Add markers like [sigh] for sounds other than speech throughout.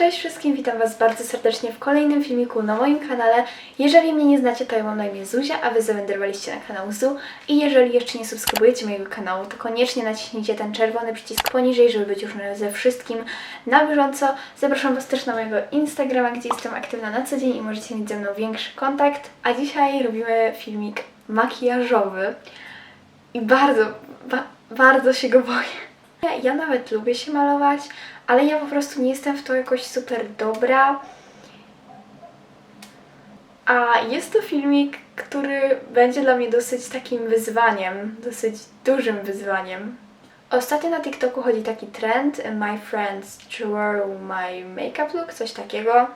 Cześć wszystkim, witam Was bardzo serdecznie w kolejnym filmiku na moim kanale. Jeżeli mnie nie znacie, to ja mam na imię Zuzia, a Wy zawędrowaliście na kanał Zu. I jeżeli jeszcze nie subskrybujecie mojego kanału, to koniecznie naciśnijcie ten czerwony przycisk poniżej, żeby być już ze wszystkim na bieżąco. Zapraszam Was też na mojego Instagrama, gdzie jestem aktywna na co dzień i możecie mieć ze mną większy kontakt. A dzisiaj robimy filmik makijażowy i bardzo, ba bardzo się go boję. Ja, nawet lubię się malować, ale ja po prostu nie jestem w to jakoś super dobra. A jest to filmik, który będzie dla mnie dosyć takim wyzwaniem, dosyć dużym wyzwaniem. Ostatnio na TikToku chodzi taki trend My friends draw my makeup look, coś takiego.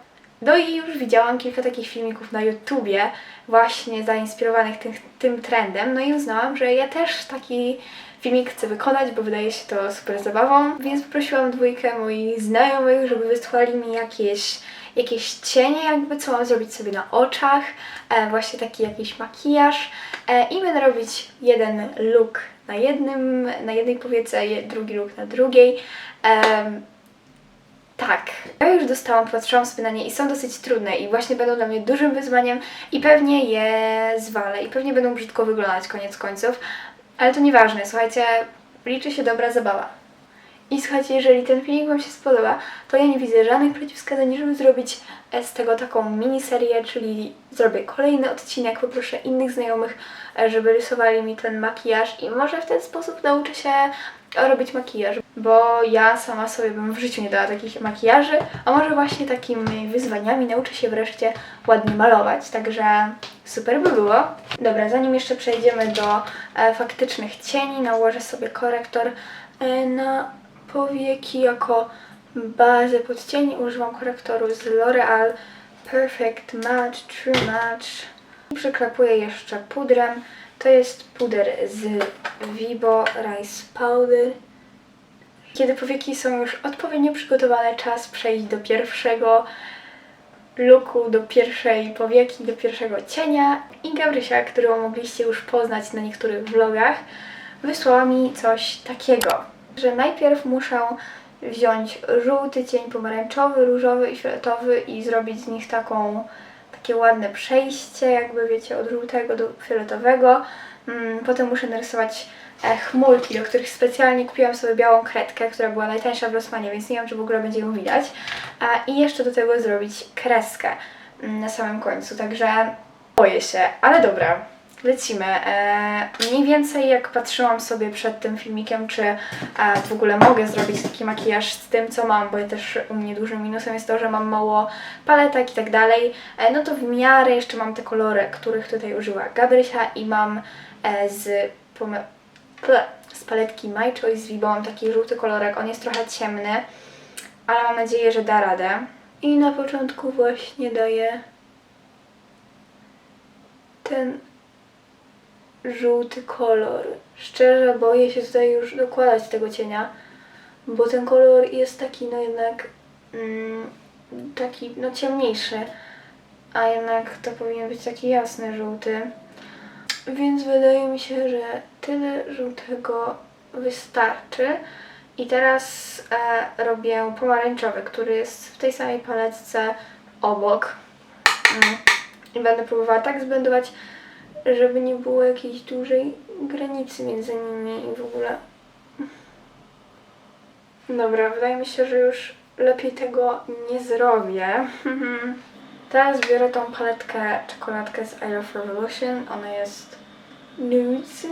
No i już widziałam kilka takich filmików na YouTubie, właśnie zainspirowanych tym, tym trendem, no i uznałam, że ja też taki filmik chcę wykonać, bo wydaje się to super zabawą, więc poprosiłam dwójkę moich znajomych, żeby wysłali mi jakieś, jakieś cienie, jakby co mam zrobić sobie na oczach, e, właśnie taki jakiś makijaż e, i będę robić jeden look na jednym, na jednej powiece, drugi look na drugiej. Em, tak. Ja już dostałam, patrzyłam sobie na nie i są dosyć trudne i właśnie będą dla mnie dużym wyzwaniem i pewnie je zwalę i pewnie będą brzydko wyglądać koniec końców, ale to nieważne, słuchajcie, liczy się dobra zabawa. I słuchajcie, jeżeli ten filmik Wam się spodoba, to ja nie widzę żadnych przeciwwskazań, żeby zrobić e, z tego taką miniserię, czyli zrobię kolejny odcinek, poproszę innych znajomych, e, żeby rysowali mi ten makijaż i może w ten sposób nauczę się robić makijaż, bo ja sama sobie bym w życiu nie dała takich makijaży, a może właśnie takimi wyzwaniami nauczę się wreszcie ładnie malować, także super by było. Dobra, zanim jeszcze przejdziemy do e, faktycznych cieni, nałożę sobie korektor e, na powieki jako bazę pod cień. Używam korektoru z L'Oreal Perfect Match True Match. Przyklapuję jeszcze pudrem. To jest puder z Vibo Rice Powder. Kiedy powieki są już odpowiednio przygotowane, czas przejść do pierwszego looku, do pierwszej powieki, do pierwszego cienia. I Gabrysia, którą mogliście już poznać na niektórych vlogach, wysłała mi coś takiego, że najpierw muszę wziąć żółty cień pomarańczowy, różowy i fioletowy i zrobić z nich taką, takie ładne przejście, jakby wiecie, od żółtego do fioletowego. Mm, Potem muszę narysować e, chmurki, do których specjalnie kupiłam sobie białą kredkę, która była najtańsza w Rossmanie, więc nie wiem, czy w ogóle będzie ją widać. I jeszcze do tego zrobić kreskę mm, na samym końcu, także boję się, ale dobra. Lecimy. E, mniej więcej jak patrzyłam sobie przed tym filmikiem, czy e, w ogóle mogę zrobić taki makijaż z tym, co mam, bo ja też u mnie dużym minusem jest to, że mam mało paletek i tak dalej, e, no to w miarę jeszcze mam te kolory, których tutaj użyła Gabrysia i mam e, z, z paletki My Choice Vibo, mam taki żółty kolorek, on jest trochę ciemny, ale mam nadzieję, że da radę. I na początku właśnie daję ten żółty kolor. Szczerze boję się tutaj już dokładać tego cienia, bo ten kolor jest taki no jednak mm, taki no ciemniejszy, a jednak to powinien być taki jasny żółty. Więc wydaje mi się, że tyle żółtego wystarczy. I teraz e, robię pomarańczowy, który jest w tej samej paletce obok. Mm. I będę próbowała tak zblendować, żeby nie było jakiejś dużej granicy między nimi i w ogóle. Dobra, wydaje mi się, że już lepiej tego nie zrobię. [laughs] Teraz biorę tą paletkę czekoladkę z I Love Revolution. Ona jest nudes.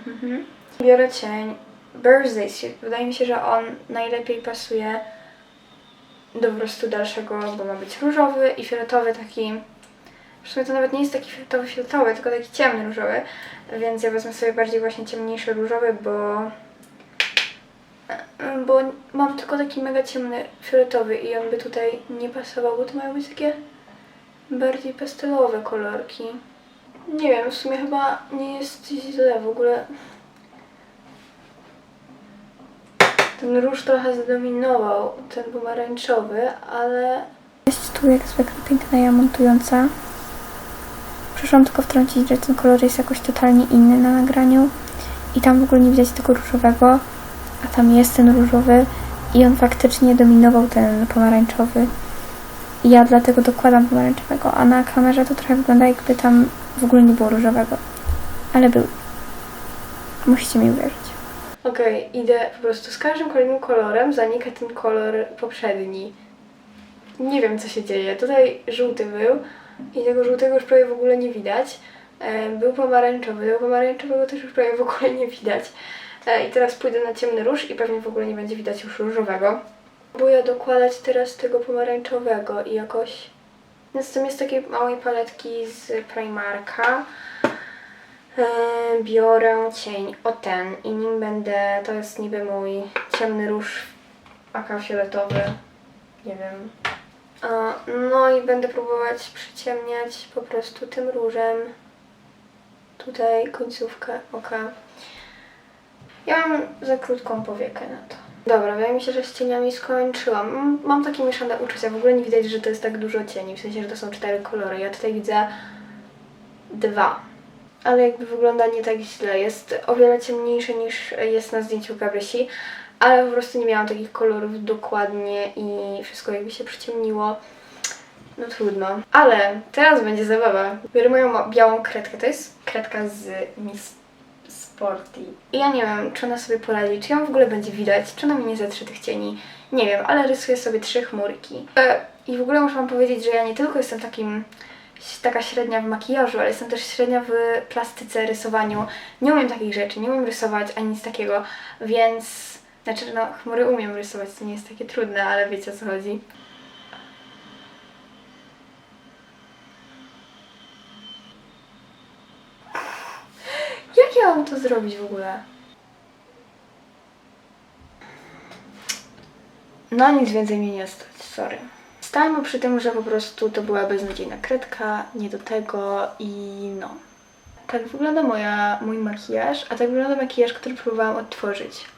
[laughs] Biorę cień Birthday Suit. Wydaje mi się, że on najlepiej pasuje do prostu dalszego, bo ma być różowy i fioletowy taki w sumie to nawet nie jest taki fioletowy, fioletowy, tylko taki ciemny różowy, więc ja wezmę sobie bardziej właśnie ciemniejszy różowy, bo bo mam tylko taki mega ciemny fioletowy i on by tutaj nie pasował, bo to mają być takie bardziej pastelowe kolorki. Nie wiem, w sumie chyba nie jest źle w ogóle. Ten róż trochę zdominował, ten pomarańczowy, ale... Jest tu jak zwykle piękna ja montująca. Przyszłam tylko wtrącić, że ten kolor jest jakoś totalnie inny na nagraniu i tam w ogóle nie widać tego różowego, a tam jest ten różowy I on faktycznie dominował ten pomarańczowy. I ja dlatego dokładam pomarańczowego, a na kamerze to trochę wygląda jakby tam w ogóle nie było różowego. Ale był. Musicie mi uwierzyć. Okej, idę po prostu z każdym kolejnym kolorem zanika ten kolor poprzedni. Nie wiem co się dzieje. Tutaj żółty był i tego żółtego już prawie w ogóle nie widać. E, Był pomarańczowy, tego pomarańczowego też już prawie w ogóle nie widać. E, I teraz pójdę na ciemny róż i pewnie w ogóle nie będzie widać już różowego. Próbuję dokładać teraz tego pomarańczowego i jakoś... Więc tam jest takiej małej paletki z Primarka. E, biorę cień o ten i nim będę, to jest niby mój ciemny róż aka fioletowy, nie wiem. No i będę próbować przyciemniać po prostu tym różem tutaj końcówkę oka. Ja mam za krótką powiekę na to. Dobra, wydaje mi się, że z cieniami skończyłam. Mam takie mieszane uczucia, w ogóle nie widać, że to jest tak dużo cieni, w sensie, że to są cztery kolory. Ja tutaj widzę dwa ale jakby wygląda nie tak źle. Jest o wiele ciemniejszy niż jest na zdjęciu Gabrysi, ale po prostu nie miałam takich kolorów dokładnie i wszystko jakby się przyciemniło. No trudno. Ale teraz będzie zabawa. Biorę moją białą kredkę. To jest kredka z Miss Sporty. I ja nie wiem, czy ona sobie poradzi, czy ją w ogóle będzie widać, czy ona mi nie zetrze tych cieni. Nie wiem, ale rysuję sobie trzy chmurki. E, I w ogóle muszę wam powiedzieć, że ja nie tylko jestem takim taka średnia w makijażu, ale jestem też średnia w plastyce, rysowaniu. Nie umiem takich rzeczy, nie umiem rysować ani nic takiego, więc... Znaczy, no, chmury umiem rysować, to nie jest takie trudne, ale wiecie o co chodzi. Jak ja mam to zrobić w ogóle? No nic więcej mnie nie stać, sorry. Stajmy przy tym, że po prostu to była beznadziejna kredka, nie do tego i no. Tak wygląda moja, mój makijaż, a tak wygląda makijaż, który próbowałam odtworzyć.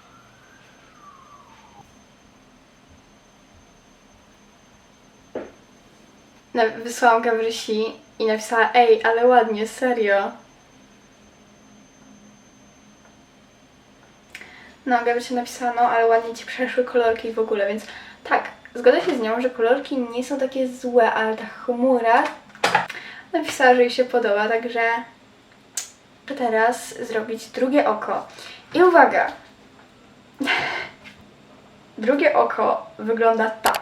Wysłałam Gabrysi i napisała ej, ale ładnie, serio. No, Gabrysia napisała, no, ale ładnie Ci przeszły kolorki w ogóle, więc tak, zgodzę się z nią, że kolorki nie są takie złe, ale ta chmura napisała, że jej się podoba, także teraz zrobić drugie oko. I uwaga! [laughs] drugie oko wygląda tak.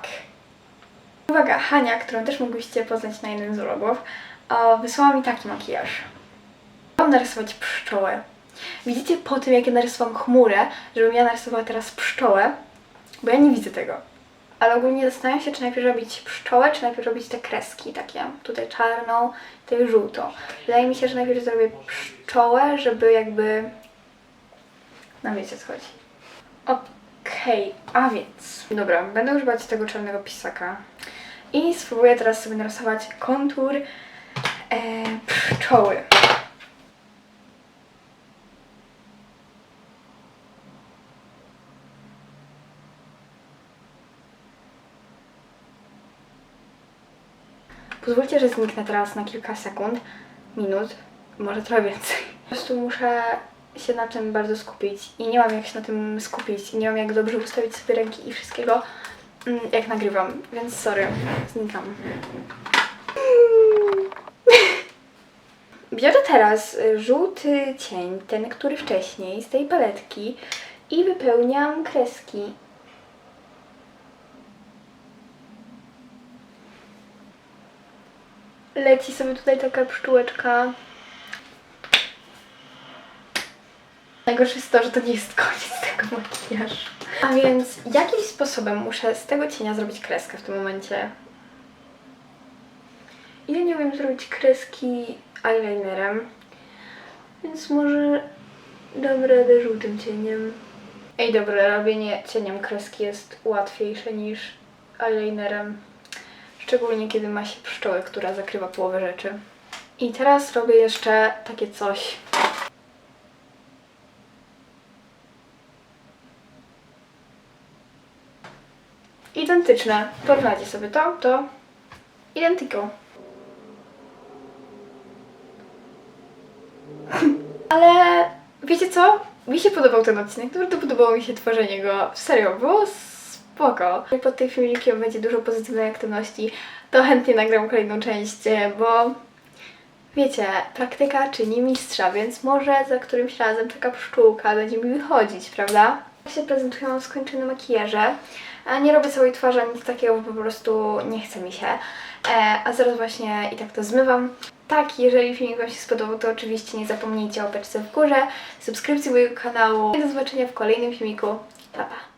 Uwaga, Hania, którą też mogliście poznać na jednym z vlogów, o, wysłała mi taki makijaż. Mam narysować pszczołę. Widzicie po tym, jak ja narysowałam chmurę, żebym ja narysowała teraz pszczołę, bo ja nie widzę tego. Ale ogólnie zastanawiam się, czy najpierw robić pszczołę, czy najpierw robić te kreski takie. Tutaj czarną, tutaj żółtą. Wydaje mi się, że najpierw zrobię pszczołę, żeby jakby... No wiecie co chodzi. Okej, a więc... Dobra, będę używać tego czarnego pisaka. I spróbuję teraz sobie narysować kontur e, pszczoły. Pozwólcie, że zniknę teraz na kilka sekund, minut, może trochę więcej. Po prostu muszę się na tym bardzo skupić i nie mam jak się na tym skupić i nie mam jak dobrze ustawić sobie ręki i wszystkiego, jak nagrywam, więc sorry, znikam. [laughs] Biorę teraz y, żółty cień, ten, który wcześniej, z tej paletki i wypełniam kreski. Leci sobie tutaj taka pszczółeczka. Najgorsze jest to, że to nie jest koniec tego makijażu. A więc jakimś sposobem muszę z tego cienia zrobić kreskę w tym momencie. Ja nie umiem zrobić kreski eyelinerem, więc może dam radę żółtym cieniem. Ej, dobra, robienie cieniem kreski jest łatwiejsze niż eyelinerem. Szczególnie kiedy ma się pszczołę, która zakrywa połowę rzeczy. I teraz robię jeszcze takie coś. Identyczne. Porównajcie sobie to, to. Identyko. [laughs] Ale wiecie co? Mi się podobał ten odcinek. Naprawdę podobało mi się tworzenie go. Serio, było spoko. Pod tym filmikiem będzie dużo pozytywnej aktywności, to chętnie nagram kolejną część, e, bo wiecie, praktyka czyni mistrza, więc może za którymś razem taka pszczółka będzie mi wychodzić, prawda? Jak się prezentują skończone makijaże. Nie robię całej twarzy, nic takiego, bo po prostu nie chce mi się. E, a zaraz właśnie i tak to zmywam. Tak, jeżeli filmik Wam się spodobał, to oczywiście nie zapomnijcie o beczce w górze, subskrypcji mojego kanału. I do zobaczenia w kolejnym filmiku. Pa, pa!